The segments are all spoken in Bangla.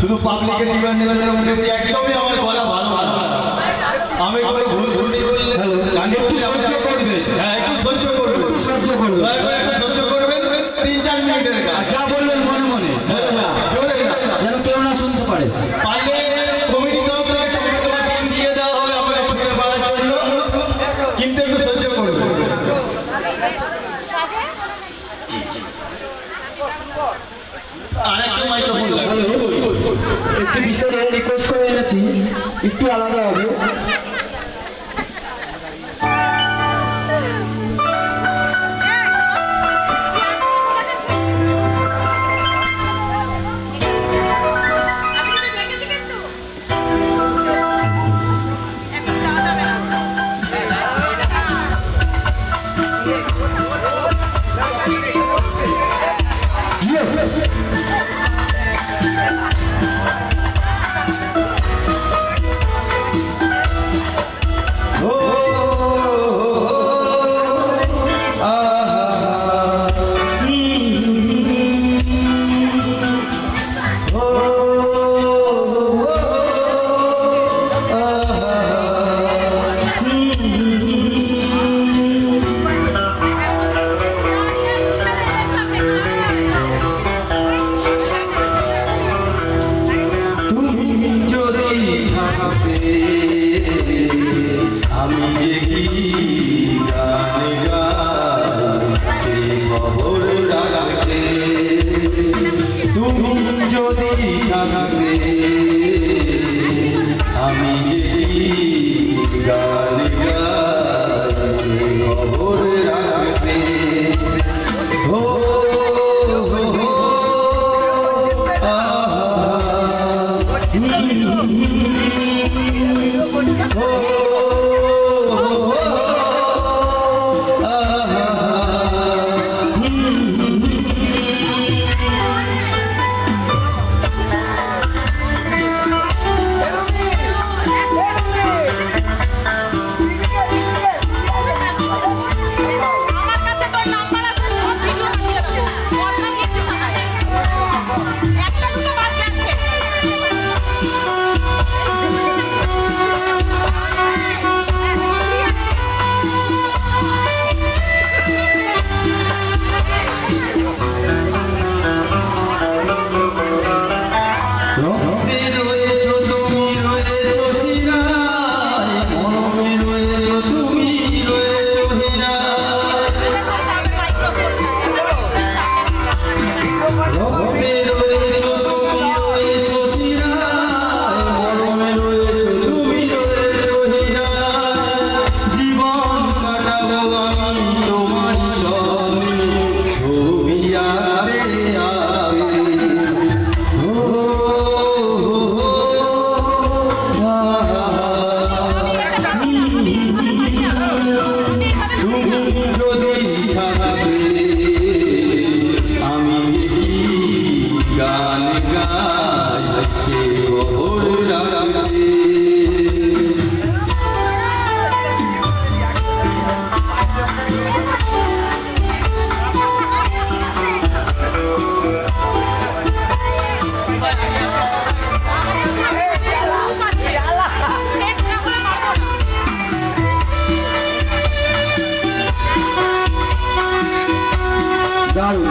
শুধু পাবলিকের টিকার নেওয়ার উঠেছি একদমই আমার বলা ভালো ভালো আমি কোনো ভুল ভুল করবে। হ্যাঁ একটু সহ্য করবে। সহ্য করবে। আরেকটা মাইক্রোফোন রিকোয়েস্ট করে এনেছি একটু আলাদা হবে। আমি যে কি গান গাই সে খবর রাখতে তুমি যদি থাকতে ¿no?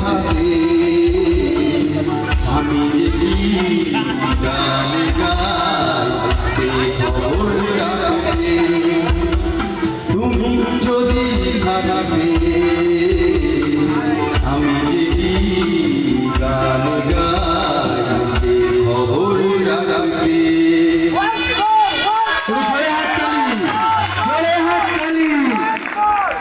হাতে আমি